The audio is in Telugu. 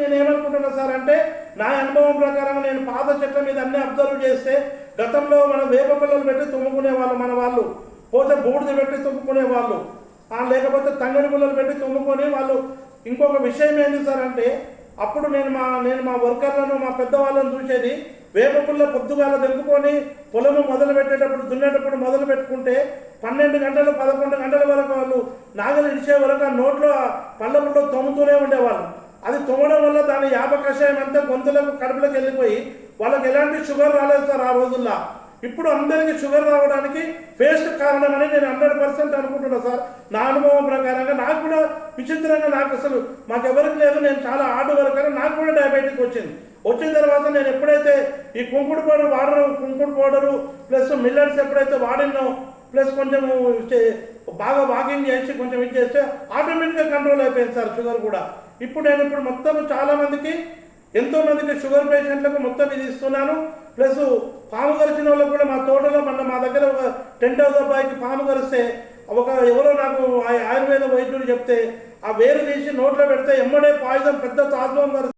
నేనేమనుకుంటున్నా సార్ అంటే నా అనుభవం ప్రకారం నేను పాత చెట్ల మీద అన్ని అబ్జర్వ్ చేస్తే గతంలో మనం వేప పిల్లలు పెట్టి తుమ్ముకునే వాళ్ళు మన వాళ్ళు పోతే బూడిద పెట్టి తుమ్ముకునే వాళ్ళు లేకపోతే తంగడి పిల్లలు పెట్టి తుమ్ముకొని వాళ్ళు. ఇంకొక విషయం ఏంటి సార్ అంటే అప్పుడు నేను మా నేను మా వర్కర్లను మా పెద్దవాళ్ళని చూసేది వేప పుల్ల పొద్దుగాల దింపుకొని పొలము మొదలు పెట్టేటప్పుడు దున్నేటప్పుడు మొదలు పెట్టుకుంటే పన్నెండు గంటలు పదకొండు గంటల వరకు వాళ్ళు నాగలు ఇడిచే వరకు ఆ నోట్లో పళ్ళ పుల్లో ఉండేవాళ్ళు. అది తుమ్మడం వల్ల దాని యాప కషాయం అంతా గొంతులకు కడుపులోకి వెళ్ళిపోయి వాళ్ళకి ఎలాంటి షుగర్ రాలేదు సార్ ఆ రోజుల్లో. ఇప్పుడు అందరికీ షుగర్ రావడానికి పేస్ట్ కారణమని నేను హండ్రెడ్ పర్సెంట్ అనుకుంటున్నా సార్. నా అనుభవం ప్రకారంగా నాకు కూడా విచిత్రంగా నాకు అసలు మాకెవరికి లేదు నేను చాలా హార్డ్ వరకు నాకు కూడా డయాబెటిక్ వచ్చింది. వచ్చిన తర్వాత నేను ఎప్పుడైతే ఈ కుంకుడు పౌడర్ వాడరు కుంకుడు పౌడరు ప్లస్ మిల్లెట్స్ ఎప్పుడైతే వాడినో ప్లస్ కొంచెం చే- బాగా వాకింగ్ చేసి కొంచెం ఇది చేస్తే ఆటోమేటిక్గా కంట్రోల్ అయిపోయింది సార్ షుగర్ కూడా. ఇప్పుడు నేను ఇప్పుడు మొత్తం చాలా మందికి ఎంతో మందికి షుగర్ పేషెంట్లకు మొత్తం ఇది ఇస్తున్నాను. ప్లస్ పాము కరిచిన వాళ్ళకు కూడా మా తోటలో మన మా దగ్గర ఒక టెన్ హౌస్ అబ్బాయికి పాము కరిస్తే ఒక ఎవరో నాకు ఆ- ఆయుర్వేద వైద్యుడు చెప్తే ఆ వేరు తీసి నోట్లో పెడితే ఎమ్మడే పాయిజన్ పెద్ద తాజ్వం కరిస్తే